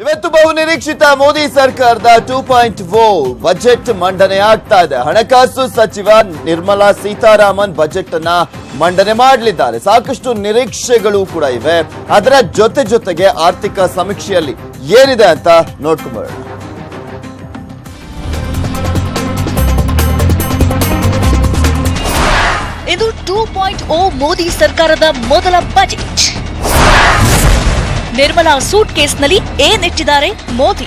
ಇವತ್ತು ಬಹು ನಿರೀಕ್ಷಿತ ಮೋದಿ ಸರ್ಕಾರದ ಟೂ ಪಾಯಿಂಟ್ ಓ ಬಜೆಟ್ ಮಂಡನೆ ಆಗ್ತಾ ಇದೆ. ಹಣಕಾಸು ಸಚಿವ ನಿರ್ಮಲಾ ಸೀತಾರಾಮನ್ ಬಜೆಟ್ ಅನ್ನ ಮಂಡನೆ ಮಾಡಲಿದ್ದಾರೆ. ಸಾಕಷ್ಟು ನಿರೀಕ್ಷೆಗಳು ಕೂಡ ಇವೆ. ಅದರ ಜೊತೆ ಜೊತೆಗೆ ಆರ್ಥಿಕ ಸಮೀಕ್ಷೆಯಲ್ಲಿ ಏನಿದೆ ಅಂತ ನೋಡ್ಕೊಂಡ್ಬರೋಣ ಇದು ಟೂ ಪಾಯಿಂಟ್ ಓ ಮೋದಿ ಸರ್ಕಾರದ ಮೊದಲ ಬಜೆಟ್. ನಿರ್ಮಲಾ ಸೂಟ್ ಕೇಸ್ನಲ್ಲಿ ಏನಿಟ್ಟಿದ್ದಾರೆ ಮೋದಿ?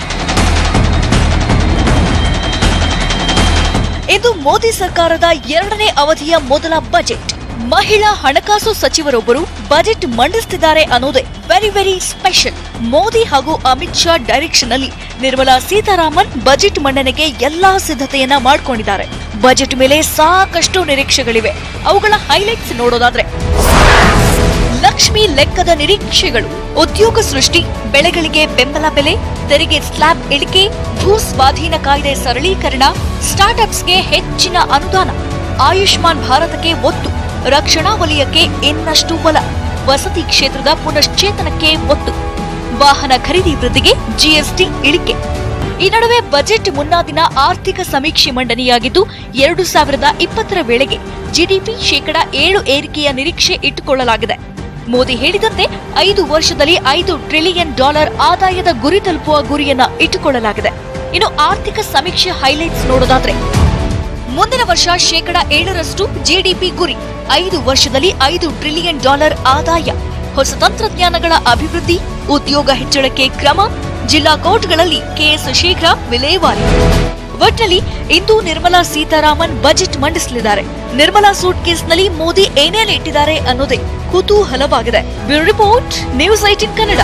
ಇದು ಮೋದಿ ಸರ್ಕಾರದ ಎರಡನೇ ಅವಧಿಯ ಮೊದಲ ಬಜೆಟ್. ಮಹಿಳಾ ಹಣಕಾಸು ಸಚಿವರೊಬ್ಬರು ಬಜೆಟ್ ಮಂಡಿಸುತ್ತಿದ್ದಾರೆ ಅನ್ನೋದೇ ವೆರಿ ವೆರಿ ಸ್ಪೆಷಲ್ ಮೋದಿ ಹಾಗೂ ಅಮಿತ್ ಶಾ ಡೈರೆಕ್ಷನ್ ಅಲ್ಲಿ ನಿರ್ಮಲಾ ಸೀತಾರಾಮನ್ ಬಜೆಟ್ ಮಂಡನೆಗೆ ಎಲ್ಲಾ ಸಿದ್ಧತೆಯನ್ನ ಮಾಡಿಕೊಂಡಿದ್ದಾರೆ. ಬಜೆಟ್ ಮೇಲೆ ಸಾಕಷ್ಟು ನಿರೀಕ್ಷೆಗಳಿವೆ. ಅವುಗಳ ಹೈಲೈಟ್ಸ್ ನೋಡೋದಾದ್ರೆ ಲಕ್ಷ್ಮಿ ಲೆಕ್ಕದ ನಿರೀಕ್ಷೆಗಳು. ಉದ್ಯೋಗ ಸೃಷ್ಟಿ, ಬೆಳೆಗಳಿಗೆ ಬೆಂಬಲ ಬೆಲೆ, ತೆರಿಗೆ ಸ್ಲ್ಯಾಬ್ ಇಳಿಕೆ ಭೂ ಸ್ವಾಧೀನ ಕಾಯ್ದೆ ಸರಳೀಕರಣ, ಸ್ಟಾರ್ಟ್ಅಪ್ಸ್ಗೆ ಹೆಚ್ಚಿನ ಅನುದಾನ. ಆಯುಷ್ಮಾನ್ ಭಾರತಕ್ಕೆ ಒತ್ತು. ರಕ್ಷಣಾ ವಲಯಕ್ಕೆ ಇನ್ನಷ್ಟು ಬಲ ವಸತಿ ಕ್ಷೇತ್ರದ ಪುನಶ್ಚೇತನಕ್ಕೆ ಒತ್ತು. ವಾಹನ ಖರೀದಿ ವೃದ್ಧಿಗೆ ಜಿಎಸ್ಟಿ ಇಳಿಕೆ. ಈ ನಡುವೆ ಬಜೆಟ್ ಮುನ್ನಾ ದಿನ ಆರ್ಥಿಕ ಸಮೀಕ್ಷೆ ಮಂಡನೆಯಾಗಿದ್ದು, ಎರಡು ಸಾವಿರದ ಇಪ್ಪತ್ತರ ವೇಳೆಗೆ ಜಿಡಿಪಿ ಶೇಕಡಾ ಏಳು ಏರಿಕೆಯ ನಿರೀಕ್ಷೆ ಇಟ್ಟುಕೊಳ್ಳಲಾಗಿದೆ. ಮೋದಿ ಹೇಳಿದಂತೆ ಐದು ವರ್ಷದಲ್ಲಿ ಐದು ಟ್ರಿಲಿಯನ್ ಡಾಲರ್ ಆದಾಯದ ಗುರಿ ತಲುಪುವ ಗುರಿಯನ್ನ ಇಟ್ಟುಕೊಳ್ಳಲಾಗಿದೆ. ಇನ್ನು ಆರ್ಥಿಕ ಸಮೀಕ್ಷೆ ಹೈಲೈಟ್ಸ್ ನೋಡೋದಾದ್ರೆ, ಮುಂದಿನ ವರ್ಷ ಶೇಕಡ ಏಳರಷ್ಟು ಜಿಡಿಪಿ ಗುರಿ, ಐದು ವರ್ಷದಲ್ಲಿ ಐದು ಟ್ರಿಲಿಯನ್ ಡಾಲರ್ ಆದಾಯ. ಹೊಸ ತಂತ್ರಜ್ಞಾನಗಳ ಅಭಿವೃದ್ಧಿ, ಉದ್ಯೋಗ ಹೆಚ್ಚಳಕ್ಕೆ ಕ್ರಮ, ಜಿಲ್ಲಾ ಕೋರ್ಟ್ಗಳಲ್ಲಿ ಕೇಸ್ ಶೀಘ್ರ ವಿಲೇವಾರಿ. ಒಟ್ಟಿನಲ್ಲಿ ಇಂದು ನಿರ್ಮಲಾ ಸೀತಾರಾಮನ್ ಬಜೆಟ್ ಮಂಡಿಸಲಿದ್ದಾರೆ. ನಿರ್ಮಲಾ ಸೂಟ್ ಕೇಸ್ನಲ್ಲಿ ಮೋದಿ ಏನೇನು ಇಟ್ಟಿದ್ದಾರೆ ಅನ್ನೋದೇ ಕುತೂಹಲವಾಗಿದೆ. ಬ್ಯೂರೋ ರಿಪೋರ್ಟ್, ನ್ಯೂಸ್ ಐಟಿನ್ ಕನ್ನಡ.